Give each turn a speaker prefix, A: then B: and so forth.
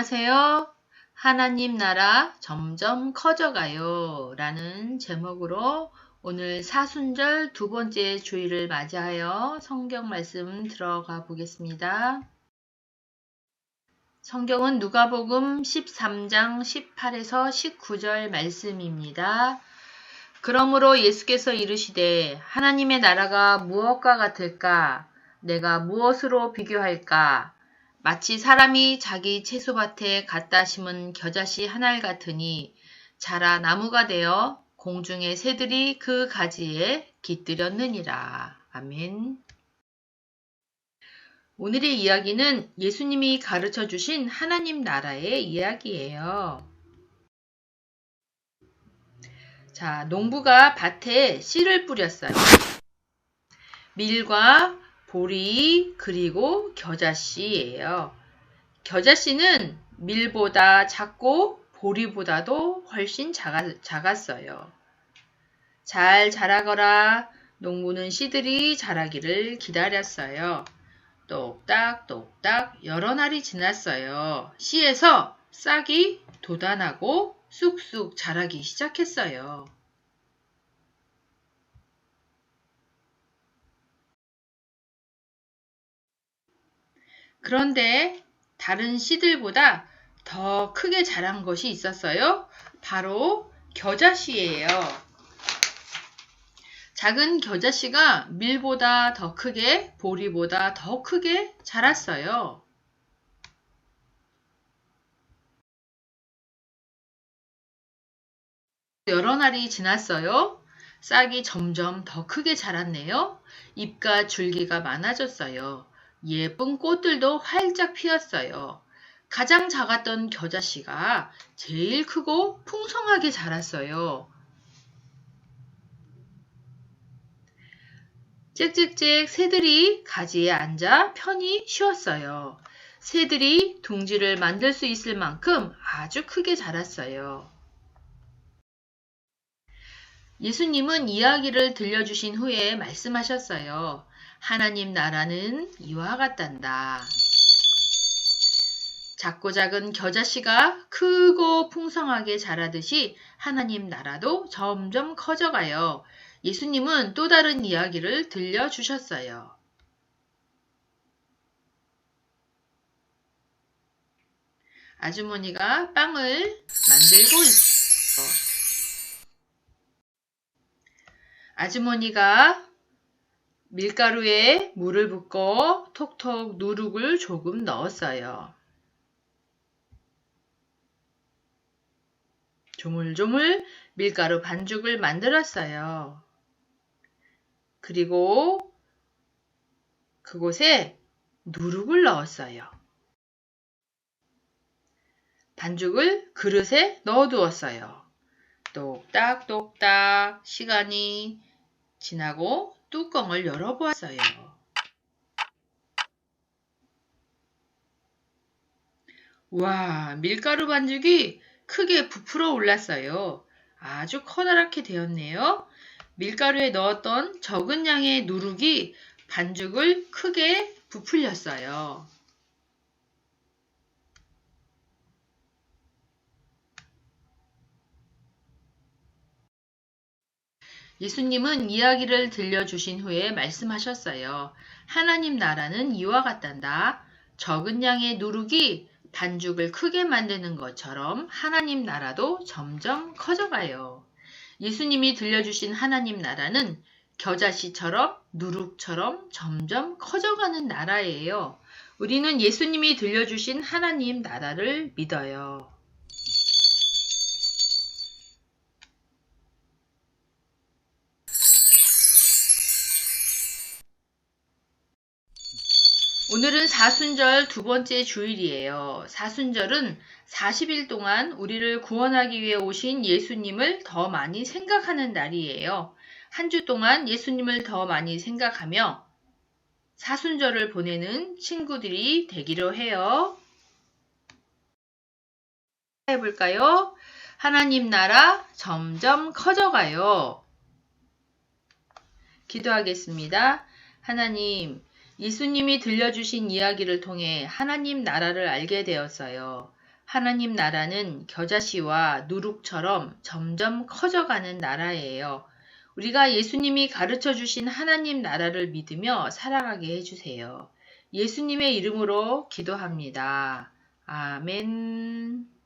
A: 안녕하세요. 하나님 나라 점점 커져가요. 라는 제목으로 오늘 사순절 두 번째 주일을 맞이하여 성경 말씀 들어가 보겠습니다. 성경은 누가복음 13장 18에서 19절 말씀입니다. 그러므로 예수께서 이르시되 하나님의 나라가 무엇과 같을까? 내가 무엇으로 비교할까? 마치 사람이 자기 채소밭에 갖다 심은 겨자씨 한알 같으니 자라 나무가 되어 공중의 새들이 그 가지에 깃들였느니라. 아멘. 오늘의 이야기는 예수님이 가르쳐 주신 하나님 나라의 이야기예요. 자, 농부가 밭에 씨를 뿌렸어요. 밀과 보리 그리고 겨자씨예요. 겨자씨는 밀보다 작고 보리보다도 훨씬 작았, 작았어요. 잘 자라거라 농부는 씨들이 자라기를 기다렸어요. 똑딱똑딱 여러 날이 지났어요. 씨에서 싹이 돋아나고 쑥쑥 자라기 시작했어요. 그런데 다른 씨들보다 더 크게 자란 것이 있었어요. 바로 겨자씨예요. 작은 겨자씨가 밀보다 더 크게, 보리보다 더 크게 자랐어요. 여러 날이 지났어요. 싹이 점점 더 크게 자랐네요. 잎과 줄기가 많아졌어요. 예쁜 꽃들도 활짝 피었어요. 가장 작았던 겨자씨가 제일 크고 풍성하게 자랐어요. 짹짹짹 새들이 가지에 앉아 편히 쉬었어요. 새들이 둥지를 만들 수 있을 만큼 아주 크게 자랐어요. 예수님은 이야기를 들려주신 후에 말씀하셨어요. 하나님 나라는 이와 같단다. 작고 작은 겨자씨가 크고 풍성하게 자라듯이 하나님 나라도 점점 커져가요. 예수님은 또 다른 이야기를 들려주셨어요. 아주머니가 빵을 만들고 있어. 아주머니가 밀가루에 물을 붓고 톡톡 누룩을 조금 넣었어요. 조물조물 밀가루 반죽을 만들었어요. 그리고 그곳에 누룩을 넣었어요. 반죽을 그릇에 넣어두었어요. 똑딱똑딱 시간이 지나고 뚜껑을 열어보았어요. 와, 밀가루 반죽이 크게 부풀어 올랐어요. 아주 커다랗게 되었네요. 밀가루에 넣었던 적은 양의 누룩이 반죽을 크게 부풀렸어요. 예수님은 이야기를 들려주신 후에 말씀하셨어요. 하나님 나라는 이와 같단다. 적은 양의 누룩이 반죽을 크게 만드는 것처럼 하나님 나라도 점점 커져가요. 예수님이 들려주신 하나님 나라는 겨자씨처럼 누룩처럼 점점 커져가는 나라예요. 우리는 예수님이 들려주신 하나님 나라를 믿어요. 오늘은 사순절 두 번째 주일이에요. 사순절은 40일 동안 우리를 구원하기 위해 오신 예수님을 더 많이 생각하는 날이에요. 한 주 동안 예수님을 더 많이 생각하며 사순절을 보내는 친구들이 되기로 해요. 해볼까요? 하나님 나라 점점 커져가요. 기도하겠습니다. 하나님, 예수님이 들려주신 이야기를 통해 하나님 나라를 알게 되었어요. 하나님 나라는 겨자씨와 누룩처럼 점점 커져가는 나라예요. 우리가 예수님이 가르쳐 주신 하나님 나라를 믿으며 살아가게 해주세요. 예수님의 이름으로 기도합니다. 아멘.